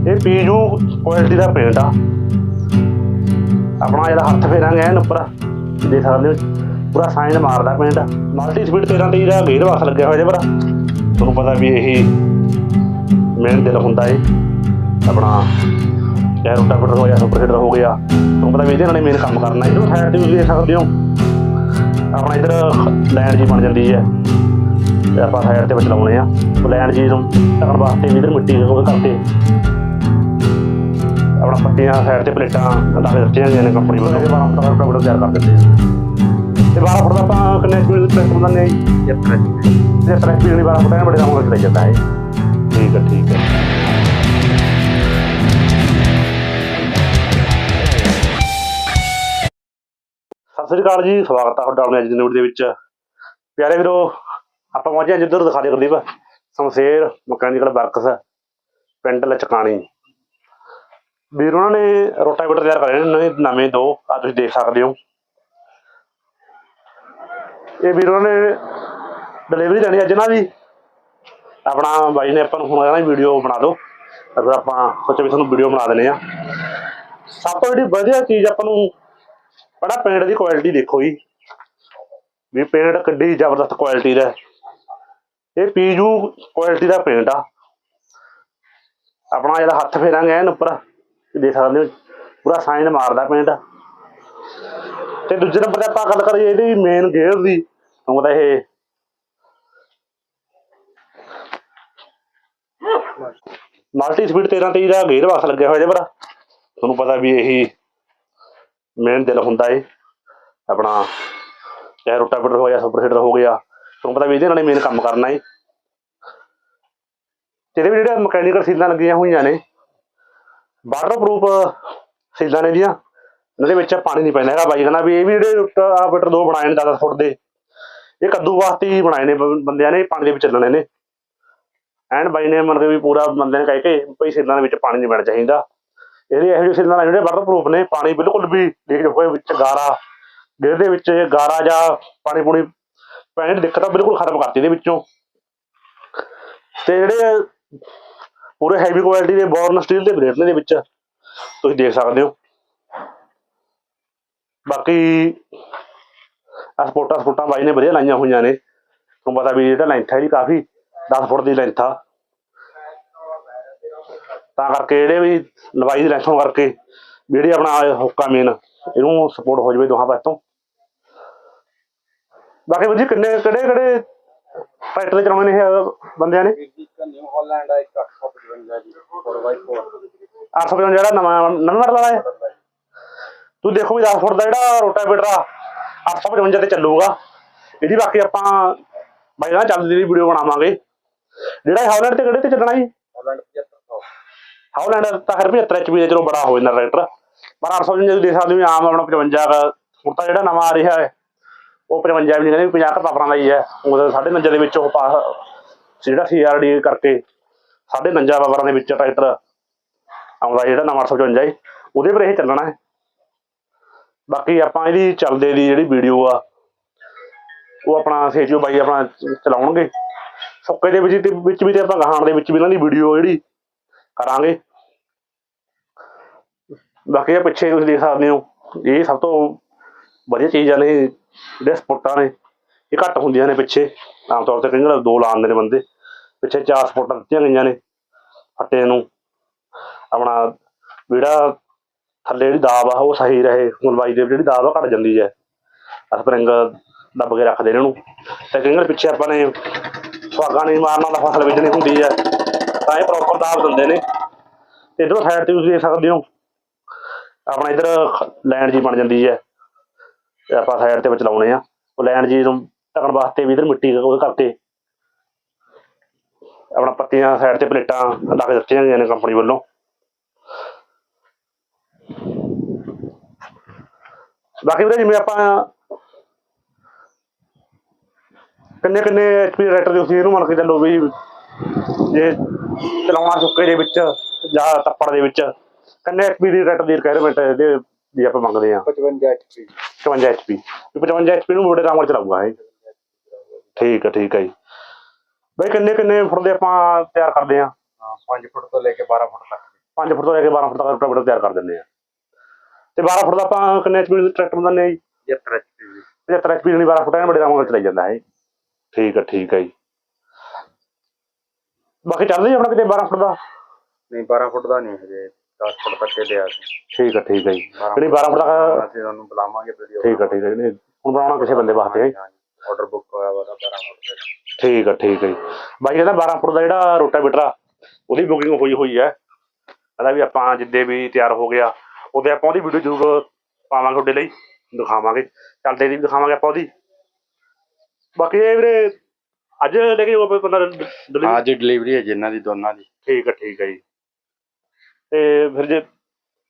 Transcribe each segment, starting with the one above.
ਇਹ ਪੀਜੂ ਕੁਆਲਿਟੀ ਦਾ ਪੇਂਟ ਆ। ਆਪਣਾ ਜਿਹੜਾ ਹੱਥ ਫੇਰਾਂਗੇ ਐਨ ਉੱਪਰ ਦੇਖ ਸਕਦੇ ਹੋ ਪੂਰਾ ਸਾਈਨ ਮਾਰਦਾ ਪੇਂਟ। ਮਲਟੀ ਸਪੀਡ 13 ਤੇ ਦਾ ਗੇਅਰ ਬਾਕਸ ਲੱਗਿਆ ਹੋਇਆ ਇਹਦੇ ਪਰ ਤੁਹਾਨੂੰ ਪਤਾ ਵੀ ਇਹ ਮੇਨ ਦਿਲ ਹੁੰਦਾ ਏ। ਆਪਣਾ ਚਾਹੇ ਰੋਟਾਵੇਟਰ ਹੋ ਗਿਆ, ਸੁਪਰ ਹੀਟਰ ਹੋ ਗਿਆ। ਤੁਹਾਨੂੰ ਪਤਾ ਵੀ ਇਹਦੇ ਨਾਲ ਹੀ ਮੇਨ ਕੰਮ ਕਰਨਾ ਇਹਨੂੰ ਸਾਈਡ ਤੇ ਤੁਸੀਂ ਦੇਖ ਸਕਦੇ ਹੋ। ਆਪਣਾ ਇਧਰ ਲਾਈਨ ਜੀ ਬਣ ਜਾਂਦੀ ਹੈ ਤੇ ਆਪਾਂ ਸਾਈਡ ਤੇ ਵਿੱਚ ਆ। ਉਹ ਜੀ ਨੂੰ ਢੱਕਣ ਵਾਸਤੇ ਵੀ ਇਧਰ ਮਿੱਟੀ ਉਹ ਕਰਕੇ ਪੱਟੀਆਂ ਸਾਈਡ ਤੇ ਪਲੇਟਾਂ ਕੇ ਦਿੱਤੀਆਂ ਗਈਆਂ ਨੇ ਕੰਪਨੀ ਵੱਲੋਂ। ਇਹ 12 ਫੁੱਟ ਦਾ ਰੋਟਾਵੇਟਰ ਤਿਆਰ ਕਰ ਦਿੰਦੇ ਆ। ਤੇ 12 ਫੁੱਟ ਦਾ ਆਪਾਂ ਕਿੰਨੇ ਦੇ ਪਲੇਟ ਬਣਾਉਂਦੇ ਆ ਜੀ ਇਹ ਪ੍ਰੈਸ ਜੇ ਟਰੈਕ ਵੀ 12 ਫੁੱਟ ਐਨ ਬੜੇ ਰਾਉਂਡ ਚਲਾਈ ਜਾਂਦਾ ਹੈ ਠੀਕ ਹੈ ਠੀਕ ਹੈ। ਸਤਿ ਸ੍ਰੀ ਅਕਾਲ ਜੀ ਸਵਾਗਤ ਹੈ ਤੁਹਾਡਾ ਆਪਣੇ ਅੱਜ ਦੀ ਦੇ ਵਿੱਚ। ਪਿਆਰੇ ਵੀਰੋ ਆਪਾਂ ਪਹੁੰਚੇ ਜਿੱਧਰ ਦਿਖਾ ਦੇ ਗੁਰਦੀਪ ਸਮਸ਼ੇਰ ਮਕੈਨੀਕਲ ਵਰਕਸ ਪਿੰਡ ਲਚਕਾਣੀ। ਵੀਰ, ਉਹਨਾਂ ਨੇ ਰੋਟਾਵੇਟਰ ਤਿਆਰ ਕਰੇ ਨੇ ਨਵੇਂ ਦੋ ਆ ਤੁਸੀਂ ਦੇਖ ਸਕਦੇ ਹੋ। ਇਹ ਵੀਰ, ਉਹਨਾਂ ਨੇ ਡਿਲੀਵਰੀ ਲੈਣੀ ਅੱਜ ਨਾ ਵੀ। ਆਪਣਾ ਬਾਈ ਨੇ ਆਪਾਂ ਨੂੰ ਹੁਣ ਕਹਿੰਦਾ ਵੀਡੀਓ ਬਣਾ ਦਿਓ। ਤਾਂ ਆਪਾਂ ਸੋਚਿਆ ਵੀ ਤੁਹਾਨੂੰ ਵੀਡੀਓ ਬਣਾ ਦਿੰਦੇ ਆ ਸਭ ਤੋਂ ਜਿਹੜੀ ਵਧੀਆ ਚੀਜ਼ ਆਪਾਂ ਨੂੰ, ਬੜਾ ਪੇਂਟ ਦੀ ਕੁਆਲਿਟੀ ਦੇਖੋ ਜੀ। ਵੀ ਪੇਂਟ ਕਿੱਡੀ ਜ਼ਬਰਦਸਤ ਕੁਆਲਿਟੀ ਦਾ ਇਹ ਪੀਜੂ ਕੁਆਲਿਟੀ ਦਾ ਪੇਂਟ ਆ। ਆਪਣਾ ਜਿਹੜਾ ਹੱਥ ਫੇਰਾਂਗੇ ਐਨ ਉੱਪਰ। ਦੇਖ ਸਕਦੇ ਹੋ ਪੂਰਾ ਸਾਈਨ ਮਾਰਦਾ ਪੇਂਟ ਤੇ ਦੂਜੇ ਨੰਬਰ ਤੇ ਆਪਾਂ ਗੱਲ ਕਰੀਏ ਇਹਦੀ ਮੇਨ ਗੇਅਰ ਦੀ ਤੁਹਾਨੂੰ ਪਤਾ ਇਹ। ਮਲਟੀ ਸਪੀਡ 13 ਤੇ ਦਾ ਗੇਅਰ ਬਾਕਸ ਲੱਗਿਆ ਹੋਇਆ ਇਹਦੇ ਪਰ। ਤੁਹਾਨੂੰ ਪਤਾ ਵੀ ਇਹੀ ਮੇਨ ਦਿਲ ਹੁੰਦਾ ਏ ਆਪਣਾ ਚਾਹੇ ਰੋਟਾਵੇਟਰ ਹੋ ਗਿਆ, ਸੁਪਰ ਹੀਟਰ ਹੋ ਗਿਆ। ਤੁਹਾਨੂੰ ਪਤਾ ਵੀ ਇਹਦੇ ਨਾਲ ਹੀ ਮੇਨ ਕੰਮ ਕਰਨਾ ਏ ਤੇ ਇਹਦੇ ਵੀ ਜਿਹੜੇ ਮਕੈਨੀਕਲ ਸੀਲਾਂ ਲੱਗੀਆਂ ਹੋਈਆਂ ਨੇ ਵਾਟਰਪ੍ਰੂਫ ਸੀਲਾਂ ਨੇ ਦੀਆਂ ਇਹਨਾਂ ਵਿੱਚ ਪਾਣੀ ਨਹੀਂ ਪੈਂਦਾ ਹੈਗਾ ਬਾਈ ਕਹਿੰਦਾ ਵੀ ਇਹ ਵੀ ਜਿਹੜੇ ਰੋਟਾਵੇਟਰ ਦੋ ਬਣਾਏ ਨੇ 10 ਫੁੱਟ ਦੇ। ਇਹ ਕੱਦੂ ਵਾਸਤੇ ਹੀ ਬਣਾਏ ਨੇ ਬੰਦਿਆਂ ਨੇ, ਪਾਣੀ ਦੇ ਵਿੱਚ ਚੱਲਣੇ ਨੇ। ਐਨ ਬਾਈ ਨੇ ਮਤਲਬ ਵੀ ਪੂਰਾ ਬੰਦੇ ਨੇ ਕਹਿ ਕੇ ਭਈ ਸੀਲਾਂ ਦੇ ਵਿੱਚ ਪਾਣੀ ਨਹੀਂ ਪੈਣਾ ਚਾਹੀਦਾ। ਇਹਦੇ ਇਹੋ ਜਿਹੇ ਸੀਲਾਂ ਜਿਹੜੇ ਵਾਟਰਪ੍ਰੂਫ ਨੇ, ਪਾਣੀ ਬਿਲਕੁਲ ਵੀ ਲੀਕ ਹੋਏ ਵਿੱਚ ਗਾਰਾ ਗੇਰ ਦੇ ਵਿੱਚ ਗਾਰਾ ਜਾਂ ਪਾਣੀ ਪੂਣੀ ਪੈਣ ਦੀ ਦਿੱਕਤ ਆ, ਬਿਲਕੁਲ ਖਤਮ ਕਰਤੀ ਇਹਦੇ ਵਿੱਚੋਂ। ਤੇ ਜਿਹੜੇ ਪੂਰੇ ਹੈਵੀ ਕੁਆਲਿਟੀ ਦੇ ਬੋਰਨ ਸਟੀਲ ਦੇ ਬਲੇਡ ਨੇ ਦੇ ਵਿੱਚ ਤੁਸੀਂ ਦੇਖ ਸਕਦੇ ਹੋ। ਬਾਕੀ ਆ ਸਪੋਰਟਾਂ ਸਪੋਰਟਾਂ ਬਾਈ ਨੇ ਵਧੀਆ ਲਾਈਆਂ ਹੋਈਆਂ ਨੇ। ਤੁਹਾਨੂੰ ਪਤਾ ਵੀ ਜਿਹੜਾ ਲੈਂਥ ਹੈ ਇਹਦੀ ਕਾਫੀ 10 ਫੁੱਟ ਦੀ ਲੈਂਥ ਆ। ਤਾਂ ਕਰਕੇ ਜਿਹੜੇ ਵੀ ਲਵਾਈ ਦੀ ਲੈਂਥ ਹੋਣ ਕਰਕੇ ਜਿਹੜੀ ਆਪਣਾ ਹੁੱਕਾ ਮੇਨ ਇਹਨੂੰ ਸਪੋਰਟ ਹੋ ਜਾਵੇ ਦੋਹਾਂ ਪਾਸੋਂ ਬਾਕੀ ਵੀਰ ਜੀ ਕਿੰਨੇ, ਕਿਹੜੇ ਕਿਹੜੇ ਟਰੈਕਟਰ ਚਲਾਉਣੇ ਨੇ ਇਹ ਬੰਦਿਆਂ ਨੇ? ਇੱਕ ਨਿਊ ਹਾਲੈਂਡ ਆ ਇੱਕ 855 ਜੀ 4x4 855 ਜਿਹੜਾ ਨਵਾਂ ਨਵਾਂ ਮਾਡਲ ਵਾਲਾ ਹੈ। ਤੂੰ ਦੇਖੋ ਵੀ 10 ਫੁੱਟ ਦਾ ਜਿਹੜਾ ਰੋਟਾਵੇਟਰ ਆ 855 ਤੇ ਚੱਲੂਗਾ। ਇਹਦੀ ਬਾਕੀ ਆਪਾਂ ਬਾਈ ਨਾਲ ਚੱਲਦੀ ਦੀ ਵੀਡੀਓ ਬਣਾਵਾਂਗੇ। ਜਿਹੜਾ ਹਾਲੈਂਡ ਤੇ ਕਿਹੜੇ ਤੇ ਚੱਲਣਾ ਜੀ? ਹਾਲੈਂਡ 7500 ਹਾਲੈਂਡ ਤਾਂ ਫਿਰ 75 ਐਚਪੀ ਦਾ ਚਲੋ ਬੜਾ ਹੋ ਜਾਂਦਾ ਟਰੈਕਟਰ ਪਰ 855 ਜਦੋਂ ਦੇਖ ਸਕਦੇ ਹੋ ਆਮ ਆਪਣਾ 55 ਕੁ, ਹੁਣ ਤਾਂ ਜਿਹੜਾ ਨਵਾਂ ਆ ਰਿਹਾ ਹੈ। ਉਹ 55 ਵੀ ਨਹੀਂ ਕਹਿੰਦੇ 50 ਕੁ ਪਾਵਰਾਂ ਦਾ ਹੀ ਹੈ। ਉਹਦੇ ਸਾਢੇ ਨੰਜਾ ਦੇ ਵਿੱਚ ਉਹ ਪਾ ਜਿਹੜਾ ਸੀਆਰਡੀ ਕਰਕੇ ਸਾਢੇ ਨੰਜਾ ਪਾਵਰਾਂ ਦੇ ਵਿੱਚ ਟਰੈਕਟਰ ਆਉਂਦਾ ਜਿਹੜਾ ਨਵਾਂ 855 ਹੈ ਉਹਦੇ ਪਰ ਇਹ ਚੱਲਣਾ ਹੈ। ਬਾਕੀ ਆਪਾਂ ਇਹਦੀ ਚੱਲਦੇ ਦੀ ਜਿਹੜੀ ਵੀਡੀਓ ਆ, ਉਹ ਆਪਣਾ ਸੇਜੋ ਬਾਈ ਆਪਣਾ ਚਲਾਉਣਗੇ। ਸੁੱਕੇ ਦੇ ਵਿੱਚ ਵਿੱਚ ਵੀ ਤੇ ਆਪਾਂ ਗਾਹਾਂ ਦੇ ਵਿੱਚ ਵੀ ਇਹਨਾਂ ਦੀ ਵੀਡੀਓ ਜਿਹੜੀ ਕਰਾਂਗੇ। ਬਾਕੀ ਇਹ ਪਿੱਛੇ ਤੁਸੀਂ ਦੇਖ ਸਕਦੇ ਹੋ, ਇਹ ਸਭ ਤੋਂ ਵਧੀਆ ਚੀਜ਼ ਆ ਨੇ ਜਿਹੜੇ ਸਪੋਰਟਾਂ ਨੇ, ਇਹ ਘੱਟ ਹੁੰਦੀਆਂ ਨੇ ਪਿੱਛੇ। ਆਮ ਤੌਰ ਤੇ ਕਈ ਵਾਰ ਦੋ ਲਾਉਂਦੇ ਨੇ ਬੰਦੇ। ਪਿੱਛੇ ਚਾਰ ਸਪੋਰਟਾਂ ਦਿੱਤੀਆਂ ਗਈਆਂ ਨੇ ਫੱਟੇ ਨੂੰ। ਆਪਣਾ ਜਿਹੜਾ ਥੱਲੇ ਜਿਹੜੀ ਦਾਬ ਆ, ਉਹ ਸਹੀ ਰਹੇ। ਗੁਲਵਾਈ ਦੇ ਜਿਹੜੀ ਦਾਬ ਆ ਘਟ ਜਾਂਦੀ ਹੈ। ਸਪਰਿੰਗ ਦੱਬ ਕੇ ਰੱਖਦੇ ਨੇ ਇਹਨੂੰ। ਤੇ ਕਈ ਵਾਰ ਪਿੱਛੇ ਆਪਾਂ ਨੇ ਸੁਹਾਗਾ ਨਹੀਂ ਮਾਰਨਾ ਦਾ ਫਸਲ ਵੇਚਣੀ ਹੁੰਦੀ ਹੈ। ਤਾਂ ਇਹ ਪ੍ਰੋਪਰ ਦਾਬ ਦਿੰਦੇ ਨੇ। ਤੇ ਇਧਰੋਂ ਸਾਈਡ ਤੇ ਤੁਸੀਂ ਦੇਖ ਸਕਦੇ ਹੋ। ਆਪਣਾ ਇਧਰ ਲੈਂਡ ਜੀ ਬਣ ਜਾਂਦੀ ਹੈ। ਤੇ ਆਪਾਂ ਸਾਈਡ ਤੇ ਵਿੱਚ ਲਾਉਣੇ ਆ। ਉਹ ਲਾਈਨ ਜੀ ਨੂੰ ਢੱਕਣ ਵਾਸਤੇ ਵੀ ਇਧਰ ਮਿੱਟੀ ਉਹ ਕਰਕੇ ਆਪਣਾ ਪੱਤੀਆਂ ਸਾਈਡ ਤੇ ਪਲੇਟਾਂ ਲਾ ਦਿੱਤੀਆਂ ਗਈਆਂ ਨੇ ਕੰਪਨੀ ਵੱਲੋਂ। ਬਾਕੀ ਵੀਰੇ ਜਿਵੇਂ ਆਪਾਂ ਕਿੰਨੇ ਕਿੰਨੇ ਐਚਪੀ ਰੈਟਰ ਦੇ ਤੁਸੀਂ ਇਹਨੂੰ ਮੰਨ ਕੇ ਚੱਲੋ ਵੀ ਜੇ ਚਲਾਉਣਾ ਸੁੱਕੇ ਦੇ ਵਿੱਚ ਜਾਂ ਤੱਪੜ ਦੇ ਵਿੱਚ, ਕਿੰਨੇ ਐਚਪੀ ਦੀ ਰੈਟ ਦੀ ਰਿਕੁਆਇਰਮੈਂਟ ਇਹਦੇ ਦੀ ਆਪਾਂ ਮੰਗਦੇ ਆ 55 HP 55 ਐਚਪੀ 55 ਐਚਪੀ ਨੂੰ ਆਰਾਮ ਨਾਲ ਚਲਾਊਗਾ ਇਹ। ਠੀਕ ਹੈ ਠੀਕ ਹੈ ਜੀ। ਬਈ ਕਿੰਨੇ ਕਿੰਨੇ ਫੁੱਟ ਦੇ ਆਪਾਂ ਤਿਆਰ ਕਰਦੇ ਆ? ਹਾਂ 5 ਫੁੱਟ ਤੋਂ ਲੈ ਕੇ 12 ਫੁੱਟ ਤੱਕ। 5 ਫੁੱਟ ਤੋਂ ਲੈ ਕੇ 12 ਫੁੱਟ ਤੱਕ ਰੋਟਾਵੇਟਰ ਤਿਆਰ ਕਰ ਦਿੰਦੇ ਆ। ਤੇ 12 ਫੁੱਟ ਦਾ ਆਪਾਂ ਕਿੰਨੇ ਐਚਪੀ ਟਰੈਕਟਰ ਦਿੰਦੇ ਆ ਜੀ? 75 HP ਜੀ। 75 ਐਚਪੀ ਨਹੀਂ 12 ਫੁੱਟ ਐਨ ਬੜੇ ਆਰਾਮ ਨਾਲ ਚਲਾਈ ਜਾਂਦਾ ਹੈ ਠੀਕ ਹੈ ਠੀਕ ਹੈ ਜੀ। ਬਾਕੀ ਚੱਲਦਾ ਆਪਣਾ ਕਿਤੇ 12 ਫੁੱਟ ਦਾ? ਨਹੀਂ 12 ਫੁੱਟ ਦਾ ਨਹੀਂ ਹਜੇ। 10 ਫੁੱਟ ਤੱਕ ਇਹ ਲਿਆ ਸੀ। ਠੀਕ ਹੈ ਠੀਕ ਹੈ ਜੀ। ਜਿਹੜੀ 12 ਫੁੱਟ ਤੱਕ ਅਸੀਂ ਤੁਹਾਨੂੰ ਬੁਲਾਵਾਂਗੇ ਵੀਡੀਓ ਠੀਕ ਹੈ ਠੀਕ ਹੈ ਜੀ। ਹੁਣ ਬਣਾਉਣਾ ਕਿਸੇ ਬੰਦੇ ਵਾਸਤੇ ਹੈ ਆਰਡਰ ਬੁੱਕ ਹੋਇਆ ਵਾ ਤਾਂ 12 ਫੁੱਟ ਦਾ ਠੀਕ ਹੈ ਠੀਕ ਹੈ ਜੀ। ਬਾਈ ਕਹਿੰਦਾ 12 ਫੁੱਟ ਦਾ ਜਿਹੜਾ ਰੋਟਾਵੇਟਰ ਆ ਉਹਦੀ ਬੁਕਿੰਗ ਹੋਈ ਹੋਈ ਹੈ ਕਹਿੰਦਾ ਵੀ ਆਪਾਂ ਜਿੱਦੇ ਵੀ ਤਿਆਰ ਹੋ ਗਿਆ ਉਹਦੇ ਆਪਾਂ ਉਹਦੀ ਵੀਡੀਓ ਜ਼ਰੂਰ ਪਾਵਾਂਗੇ ਤੁਹਾਡੇ ਲਈ ਦਿਖਾਵਾਂਗੇ। ਚੱਲਦੇ ਦੀ ਵੀ ਦਿਖਾਵਾਂਗੇ ਆਪਾਂ ਉਹਦੀ। ਬਾਕੀ ਇਹ ਵੀਰੇ ਅੱਜ ਲੈ ਕੇ ਉਹ ਬੰਦਾ ਡਿਲੀਵਰੀ ਹਾਂ ਜੀ ਡਿਲੀਵਰੀ ਹੈ ਜੀ ਇਹਨਾਂ ਦੀ ਦੋਨਾਂ ਦੀ। ਠੀਕ ਹੈ ਠੀਕ ਹੈ ਜੀ। ਤੇ ਫਿਰ ਜੇ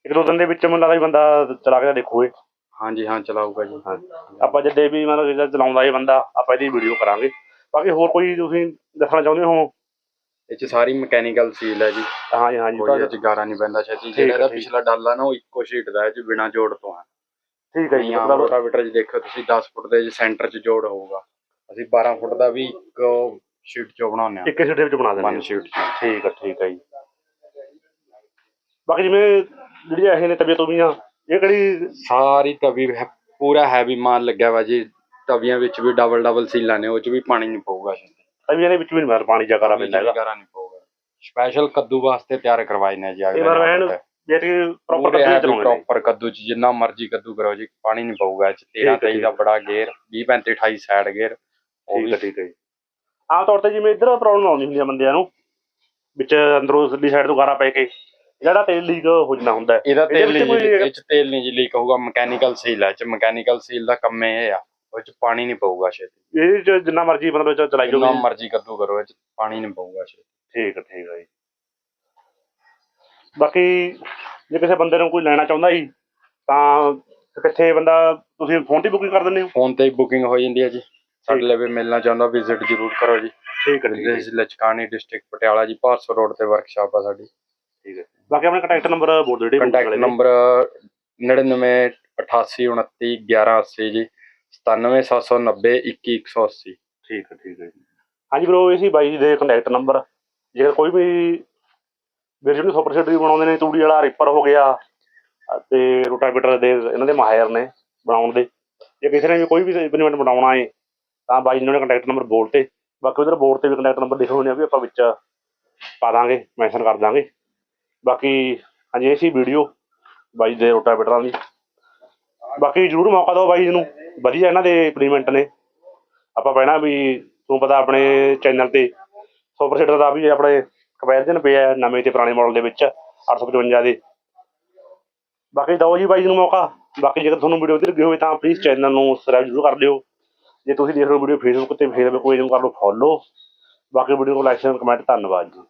ਇੱਕ ਦੋ ਦਿਨ ਦੇ ਵਿੱਚ ਮੈਨੂੰ ਲੱਗਦਾ ਵੀ ਬੰਦਾ ਚਲਾ ਕੇ ਦੇਖੋਗੇ ਹਾਂਜੀ ਹਾਂ ਚਲਾਊਗਾ ਜੀ। ਹਾਂ। ਆਪਾਂ ਜਦੇ ਵੀ ਮਤਲਬ ਜਿਹੜਾ ਚਲਾਉਂਦਾ ਇਹ ਬੰਦਾ ਆਪਾਂ ਇਹਦੀ ਵੀਡੀਓ ਕਰਾਂਗੇ। ਬਾਕੀ ਹੋਰ ਕੋਈ ਤੁਸੀਂ ਦੱਸਣਾ ਚਾਹੁੰਦੇ ਹੋ? ਇਹ ਚ ਸਾਰੀ ਮਕੈਨੀਕਲ ਸੀਲ ਹੈ ਜੀ। ਹਾਂਜੀ ਹਾਂਜੀ ਕੋਈ ਇਹ ਚ ਗਾਰਾ ਨਹੀਂ ਪੈਂਦਾ ਛੇਤੀ। ਜਿਹੜਾ ਇਹਦਾ। ਪਿਛਲਾ ਡਾਲਾ ਨਾ ਉਹ ਇੱਕੋ ਸ਼ੀਟ ਦਾ ਹੈ ਜੀ ਬਿਨਾ ਜੋੜ ਤੋਂ ਹੈ। ਠੀਕ ਹੈ ਜੀ ਆ ਮਤਲਬ ਰੋਟਾਵੇਟਰ 'ਚ ਦੇਖੋ ਤੁਸੀਂ 10 ਫੁੱਟ ਦੇ ਸੈਂਟਰ 'ਚ ਜੋੜ ਹੋਊਗਾ। ਅਸੀਂ 12 ਫੁੱਟ ਦਾ ਵੀ ਇੱਕ ਸ਼ੀਟ 'ਚੋਂ ਬਣਾਉਂਦੇ ਹਾਂ। ਇੱਕ ਸਿੱਟੇ ਵਿੱਚ ਬਣਾ ਦੇਣਾ ਵਨ ਸ਼ੀਟ ਠੀਕ ਹੈ ਠੀਕ ਹੈ ਜੀ। ਬਾਕੀ ਜਿਵੇਂ ਜਿਹੜੀਆਂ ਇਹ ਨੇ ਤਬੀਅਤ ਉਮੀਆਂ ਇਹ ਕਿਹੜੀ ਸਾਰੀ ਤਵੀ ਹੈ- ਪੂਰਾ ਹੈਵੀ ਮਾਲ ਲੱਗਿਆ ਵਾ ਜੀ। ਤਵੀਆਂ ਵਿੱਚ ਵੀ ਡਬਲ ਡਬਲ ਸੀਲਾਂ ਨੇ ਉਹ 'ਚ ਵੀ ਪਾਣੀ ਨਹੀਂ ਪਊਗਾ ਛੇਤੀ ਤਬੀਆਂ ਦੇ ਵਿੱਚ ਵੀ ਨਹੀਂ ਪਾਣੀ ਜਾ ਕਰਾ ਪੈਂਦਾ ਹੈਗਾ। ਗਾਰਾ ਨਹੀਂ ਪਊਗਾ। ਸਪੈਸ਼ਲ ਕੱਦੂ ਵਾਸਤੇ ਤਿਆਰ ਕਰਵਾਏ ਨੇ ਜੀ ਇਹ ਵਾਰ ਐਨ ਜੇ ਕਿ ਪ੍ਰੋਪਰ ਪੂਰੇ ਤਬੀਅਤ ਚਲਾਉਂਦੇ ਪ੍ਰੋਪਰ ਕੱਦੂ 'ਚ ਜਿੰਨਾ ਮਰਜ਼ੀ ਕੱਦੂ ਕਰੋ ਜੀ ਪਾਣੀ ਨਹੀਂ ਪਊਗਾ। ਇਹ 'ਚ 13 ਠੀਕ ਹੈ, 23 ਦਾ ਬੜਾ ਗੇਅਰ 20 35 28 ਸਾਈਡ ਗੇਅਰ ਉਹ ਠੀਕ ਵੀ ਠੀਕ ਹੈ ਜੀ। ਆਮ ਤੌਰ ਤੇ ਜਿਵੇਂ ਇੱਧਰ ਪ੍ਰੋਬਲਮ ਆਉਂਦੀ ਹੁੰਦੀ ਆ ਬੰਦਿਆਂ ਨੂੰ ਵਿੱਚ ਅੰਦਰੋਂ ਸਿੱਧੀ ਸਾਈਡ ਤੋਂ ਗਾਰਾ ਪੈ ਕੇ। ਜਿਹੜਾ ਤੇਲ ਲੀਕ ਹੋ ਜਾਂਦਾ ਹੁੰਦਾ ਹੈ। ਇਹਦਾ ਇਹਦੇ ਤੇਲ ਵਿੱਚ ਨਹੀਂ ਜੀ ਕੋਈ- ਇਹ 'ਚ ਤੇਲ ਨਹੀਂ ਜੀ ਲੀਕ ਹੋਊਗਾ ਮਕੈਨੀਕਲ ਸੀਲ ਹੈ ਚ ਮਕੈਨੀਕਲ ਸੀਲ ਦਾ ਕੰਮ ਇਹ ਆ ਉਹ 'ਚ ਪਾਣੀ ਨਹੀਂ ਪਊਗਾ ਛੇਤੀ। ਇਹ 'ਚ ਜਿੰਨਾ ਮਰਜ਼ੀ ਮਤਲਬ ਚ ਚਲਾਈ ਜਿੰਨਾ ਜਾਓ ਮਰਜ਼ੀ ਕੱਦੂ ਕਰੋ ਇਹ 'ਚ ਪਾਣੀ ਨਹੀਂ ਪਊਗਾ ਛੇਤੀ। ਠੀਕ ਠੀਕ ਹੈ ਜੀ। ਬਾਕੀ ਜੇ ਕਿਸੇ ਬੰਦੇ ਨੂੰ ਕੋਈ ਲੈਣਾ ਚਾਹੁੰਦਾ ਜੀ ਤਾਂ ਕਿੱਥੇ ਬੰਦਾ ਤੁਸੀਂ ਫੋਨ ਤੇ ਬੁਕਿੰਗ ਕਰ ਦਿੰਦੇ ਹੋ? ਫੋਨ ਤੇ ਬੁਕਿੰਗ ਹੋ ਜਾਂਦੀ ਹੈ ਜੀ। ਸਾਡੇ ਲਈ ਵੀ ਮਿਲਣਾ ਚਾਹੁੰਦਾ ਵਿਜ਼ਿਟ ਜ਼ਰੂਰ ਕਰੋ ਜੀ। ਠੀਕ ਹੈ ਠੀਕ ਹੈ। ਵਿਲੇਜ ਲਚਕਾਣੀ ਡਿਸਟ੍ਰਿਕਟ ਪਟਿਆਲਾ ਜੀ ਭਾਰਸੋ ਰੋਡ ਤੇ ਵਰਕਸ਼ਾਪ ਆ ਸਾਡੀ। ਠੀਕ ਹੈ। ਬਾਕੀ ਆਪਣਾ ਕੰਟੈਕਟ ਨੰਬਰ ਬੋਲ ਦਿਓ ਜਿਹੜੇ ਕੰਟੈਕਟ। ਨੰਬਰ 99 88 29 1180 ਜੀ। 97790 21180 ਠੀਕ ਹੈ ਠੀਕ ਹੈ ਜੀ। ਹਾਂਜੀ ਬ్రో ਇਹ ਸੀ ਬਾਈ ਜੀ ਦੇ ਕੰਟੈਕਟ ਨੰਬਰ ਜੇਕਰ ਕੋਈ ਵੀ ਵੀਰ ਜੀ ਨੂੰ ਸੁਪਰ ਸੀਡਰ ਵੀ ਬਣਾਉਂਦੇ ਨੇ ਤੂੜੀ ਵਾਲਾ ਰਿਪਰ ਹੋ ਗਿਆ ਤੇ ਰੋਟਾਵੇਟਰ ਦੇ ਇਹਨਾਂ ਦੇ ਮਾਹਿਰ ਨੇ ਬਣਾਉਣ ਦੇ। ਜੇ ਕਿਸੇ ਨੇ ਵੀ ਕੋਈ ਵੀ ਇਵੈਂਟ ਬਣਾਉਣਾ ਹੈ ਤਾਂ ਬਾਈ ਜੀ ਨੇ ਕੰਟੈਕਟ ਨੰਬਰ ਬੋਲ ਤੇ। ਬਾਕੀ ਉਧਰ ਬੋਰਡ ਤੇ ਵੀ ਕੰਟੈਕਟ ਨੰਬਰ ਲਿਖੇ ਨੇ ਉਹ ਵੀ ਆਪਾਂ ਵਿੱਚ ਪਾ ਦਾਂਗੇ ਮੈਂਸ਼ਨ ਕਰ ਦਾਂਗੇ। ਬਾਕੀ ਹਾਂਜੀ, ਇਹ ਸੀ ਵੀਡੀਓ ਬਾਈ ਦੇ ਰੋਟਾ ਰੋਟਾਵੇਟਰਾਂ ਦੀ। ਬਾਕੀ ਜਰੂਰ ਮੌਕਾ ਦਿਓ ਬਾਈ ਜੀ ਨੂੰ। ਵਧੀਆ ਇਹਨਾਂ ਦੇ ਇੰਪਲੀਮੈਂਟ ਨੇ। ਆਪਾਂ ਪਹਿਲਾਂ ਵੀ ਤੁਹਾਨੂੰ ਪਤਾ ਆਪਣੇ ਚੈਨਲ ਤੇ ਸੁਪਰ ਸੀਟਰ ਦਾ ਵੀ ਆਪਣੇ ਕੰਪੈਰੀਜ਼ਨ ਪਿਆ ਹੈ ਨਵੇਂ ਤੇ ਪੁਰਾਣੇ ਮਾਡਲ ਦੇ ਵਿੱਚ 855 ਦੇ। ਬਾਕੀ ਦਿਓ ਜੀ ਬਾਈ ਜੀ ਨੂੰ ਮੌਕਾ। ਬਾਕੀ ਜੇਕਰ ਤੁਹਾਨੂੰ ਵੀਡੀਓ ਵਧੀਆ ਲੱਗੀ ਹੋਵੇ ਤਾਂ ਪਲੀਜ਼ ਚੈਨਲ ਨੂੰ ਸਬਸਕ੍ਰਾਈਬ ਜ਼ਰੂਰ ਕਰ ਲਿਓ ਜੇ ਤੁਸੀਂ ਦੇਖ ਰਹੇ ਹੋ ਵੀਡੀਓ ਫੇਸਬੁੱਕ ਤੇ ਫੇਸਬੁੱਕ ਪੇਜ ਨੂੰ ਕਰ ਲਓ ਫੋਲੋ ਬਾਕੀ ਵੀਡੀਓ ਨੂੰ ਲਾਈਕ ਸ਼ੇਅਰ ਕਮੈਂਟ ਧੰਨਵਾਦ ਜੀ।